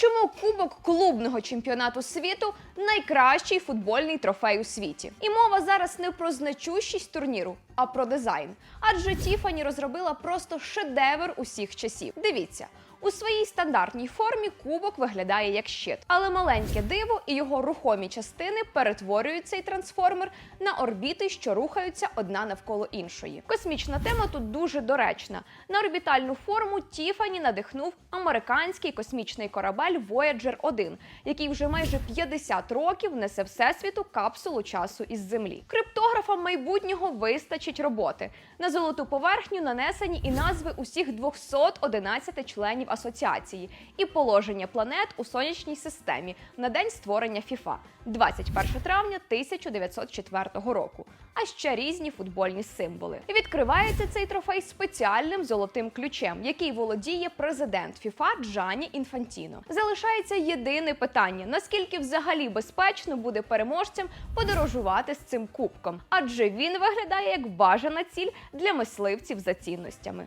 Чому Кубок клубного чемпіонату світу найкращий футбольний трофей у світі? І мова зараз не про значущість турніру, а про дизайн. Адже Тіфані розробила просто шедевр усіх часів. Дивіться. У своїй стандартній формі кубок виглядає як щит, але маленьке диво і його рухомі частини перетворюють цей трансформер на орбіти, що рухаються одна навколо іншої. Космічна тема тут дуже доречна. На орбітальну форму Тіфані надихнув американський космічний корабель Voyager 1, який вже майже 50 років несе всесвіту капсулу часу із землі. Криптографам майбутнього вистачить роботи. На золоту поверхню нанесені і назви усіх 211 членів асоціації, і положення планет у сонячній системі на день створення ФІФА 21 травня 1904 року. А ще різні футбольні символи. Відкривається цей трофей спеціальним золотим ключем, який володіє президент ФІФА Джані Інфантіно. Залишається єдине питання: наскільки взагалі безпечно буде переможцям подорожувати з цим кубком, адже він виглядає як бажана ціль для мисливців за цінностями.